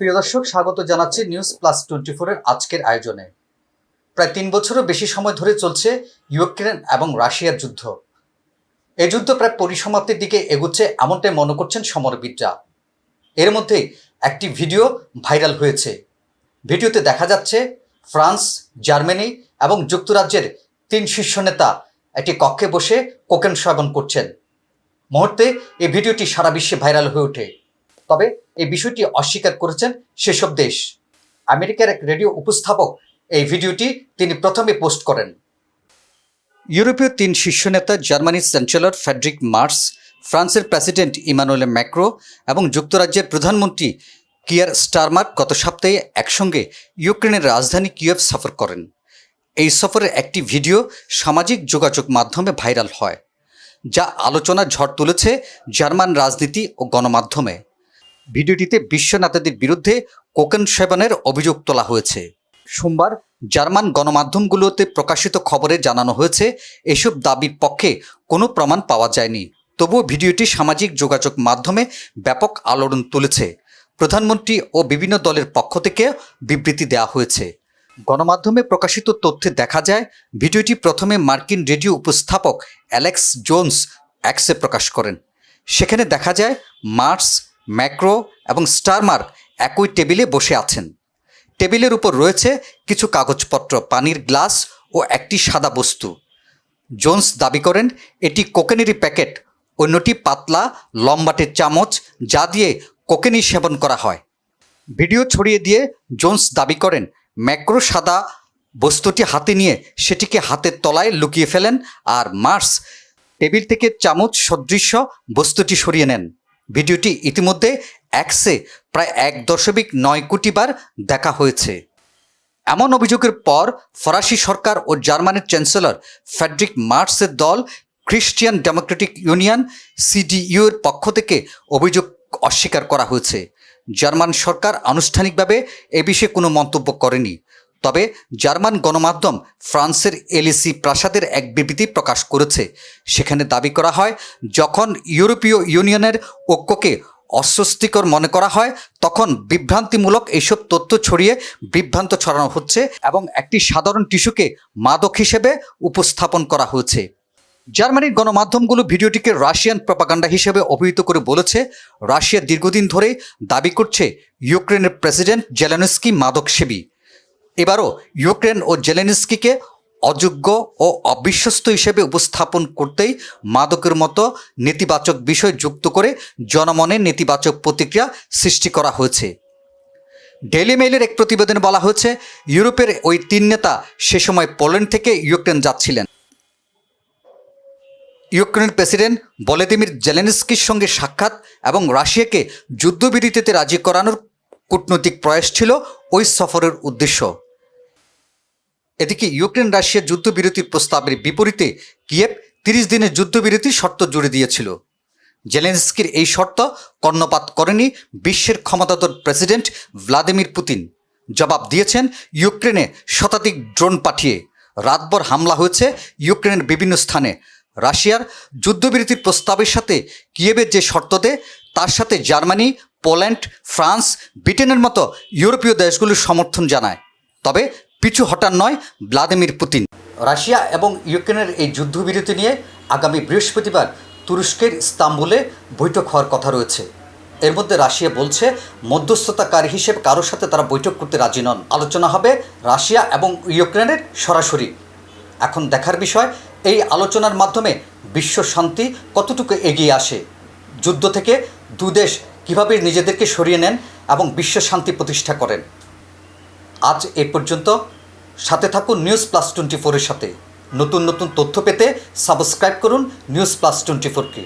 প্রিয় দর্শক, স্বাগত জানাচ্ছি নিউজ প্লাস টোয়েন্টি ফোরের আজকের আয়োজনে। প্রায় তিন বছরও বেশি সময় ধরে চলছে ইউক্রেন এবং রাশিয়ার যুদ্ধ। এই যুদ্ধ প্রায় পরিসমাপ্তির দিকে এগুচ্ছে এমনটাই মনে করছেন সমরবিদরা। এর মধ্যে একটি ভিডিও ভাইরাল হয়েছে। ভিডিওতে দেখা যাচ্ছে ফ্রান্স, জার্মানি এবং যুক্তরাজ্যের তিন শীর্ষ নেতা একটি কক্ষে বসে কোকেন সেবন করছেন। মুহূর্তে এই ভিডিওটি সারা বিশ্বে ভাইরাল হয়ে ওঠে। তবে এই বিষয়টি অস্বীকার করেছেন সেসব দেশ। আমেরিকার এক রেডিও উপস্থাপক এই ভিডিওটি তিনি প্রথমে পোস্ট করেন। ইউরোপীয় তিন শীর্ষ নেতা জার্মানির চ্যান্সেলর ফ্যাড্রিক মার্স, ফ্রান্সের প্রেসিডেন্ট ইমানুয়েল ম্যাক্রো এবং যুক্তরাজ্যের প্রধানমন্ত্রী কিয়ার স্টারমার গত সপ্তাহে একসঙ্গে ইউক্রেনের রাজধানী কিয়েভ সফর করেন। এই সফরের একটি ভিডিও সামাজিক যোগাযোগ মাধ্যমে ভাইরাল হয়, যা আলোচনার ঝড় তুলেছে জার্মান রাজনীতি ও গণমাধ্যমে। ভিডিওটিতে বিশ্ব নেতাদের বিরুদ্ধে কোকেন সেবনের অভিযোগ তোলা হয়েছে। সোমবার জার্মান গণমাধ্যমগুলোতে প্রকাশিত খবরে জানানো হয়েছে, এসব দাবির পক্ষে কোনো প্রমাণ পাওয়া যায়নি। তবুও ভিডিওটি সামাজিক যোগাযোগ মাধ্যমে ব্যাপক আলোড়ন তুলেছে। প্রধানমন্ত্রী ও বিভিন্ন দলের পক্ষ থেকে বিবৃতি দেওয়া হয়েছে। গণমাধ্যমে প্রকাশিত তথ্যে দেখা যায়, ভিডিওটি প্রথমে মার্কিন রেডিও উপস্থাপক অ্যালেক্স জোনস অ্যাক্সে প্রকাশ করেন। সেখানে দেখা যায় মার্স ম্যাক্রো এবং স্টারমার্ক একই টেবিলে বসে আছেন। টেবিলের উপর রয়েছে কিছু কাগজপত্র, পানির গ্লাস ও একটি সাদা বস্তু। জোন্স দাবি করেন, এটি কোকেনেরই প্যাকেট, অন্যটি পাতলা, লম্বাটে চামচ, যা দিয়ে কোকেনি সেবন করা হয়। ভিডিও ছড়িয়ে দিয়ে জোন্স দাবি করেন, ম্যাক্রো সাদা বস্তুটি হাতে নিয়ে সেটিকে হাতের তলায় লুকিয়ে ফেলেন আর মার্স টেবিল থেকে চামচ সদৃশ্য বস্তুটি সরিয়ে নেন। ভিডিওটি ইতিমধ্যে অ্যাক্সে প্রায় এক দশমিক নয় কোটি বার দেখা হয়েছে। এমন অভিযোগের পর ফরাসি সরকার ও জার্মানির চ্যান্সেলর ফেডরিক মার্সের দল খ্রিস্টিয়ান ডেমোক্রেটিক ইউনিয়ন সিডিইউ এর পক্ষ থেকে অভিযোগ অস্বীকার করা হয়েছে। জার্মান সরকার আনুষ্ঠানিকভাবে এ বিষয়ে কোনো মন্তব্য করেনি। তবে জার্মান গণমাধ্যম ফ্রান্সের এলিসি প্রাসাদের এক বিবৃতি প্রকাশ করেছে। সেখানে দাবি করা হয়, যখন ইউরোপীয় ইউনিয়নের ঐক্যকে অস্বস্তিকর মনে করা হয়, তখন বিভ্রান্তিমূলক এইসব তথ্য ছড়িয়ে বিভ্রান্ত ছড়ানো হচ্ছে এবং একটি সাধারণ টিস্যুকে মাদক হিসেবে উপস্থাপন করা হয়েছে। জার্মানির গণমাধ্যমগুলো ভিডিওটিকে রাশিয়ান প্রপাগান্ডা হিসেবে অভিহিত করে বলেছে, রাশিয়া দীর্ঘদিন ধরে দাবি করছে, ইউক্রেনের প্রেসিডেন্ট জেলেনস্কি মাদকসেবী। এবারও ইউক্রেন ও জেলেনস্কিকে অযোগ্য ও অবিশ্বস্ত হিসেবে উপস্থাপন করতেই মাদকের মতো নেতিবাচক বিষয় যুক্ত করে জনমনে নেতিবাচক প্রতিক্রিয়া সৃষ্টি করা হয়েছে। ডেইলি মেইলের এক প্রতিবেদনে বলা হয়েছে, ইউরোপের ওই তিন নেতা সে সময় পোল্যান্ড থেকে ইউক্রেন যাচ্ছিলেন। ইউক্রেনের প্রেসিডেন্ট ভলোদিমির জেলেনস্কির সঙ্গে সাক্ষাৎ এবং রাশিয়াকে যুদ্ধবিরতিতে রাজি করানোর কূটনৈতিক প্রয়াস ছিল ওই সফরের উদ্দেশ্য। এদিকে ইউক্রেন রাশিয়ার যুদ্ধবিরতির প্রস্তাবের বিপরীতে কিয়েভ তিরিশ দিনের যুদ্ধবিরতির শর্ত জুড়ে দিয়েছিল। জেলেনস্কির এই শর্ত কর্ণপাত করেনি বিশ্বের ক্ষমতাধর প্রেসিডেন্ট ভ্লাদিমির পুতিন। জবাব দিয়েছেন ইউক্রেনে শতাধিক ড্রোন পাঠিয়ে। রাতভর হামলা হয়েছে ইউক্রেনের বিভিন্ন স্থানে। রাশিয়ার যুদ্ধবিরতির প্রস্তাবের সাথে কিয়েবের যে শর্ত দেয় তার সাথে জার্মানি পোল্যান্ড, ফ্রান্স, ব্রিটেনের মতো ইউরোপীয় দেশগুলির সমর্থন জানায়। তবে পিছু হটান নয় ভ্লাদিমির পুতিন। রাশিয়া এবং ইউক্রেনের এই যুদ্ধবিরতি নিয়ে আগামী বৃহস্পতিবার তুরস্কের ইস্তাম্বুলে বৈঠক হওয়ার কথা রয়েছে। এর মধ্যে রাশিয়া বলছে, মধ্যস্থতাকারী হিসেবে কারোর সাথে তারা বৈঠক করতে রাজি নন। আলোচনা হবে রাশিয়া এবং ইউক্রেনের সরাসরি। এখন দেখার বিষয়, এই আলোচনার মাধ্যমে বিশ্ব শান্তি কতটুকু এগিয়ে আসে? যুদ্ধ থেকে দু দেশ কীভাবে নিজেদেরকে সরিয়ে নেন এবং বিশ্ব শান্তি প্রতিষ্ঠা করেন। আজ এ পর্যন্ত সাথে থাকুন নিউজ প্লাস টোয়েন্টি ফোরের সাথে। নতুন নতুন তথ্য পেতে সাবস্ক্রাইব করুন নিউজ প্লাস টোয়েন্টি ফোরকে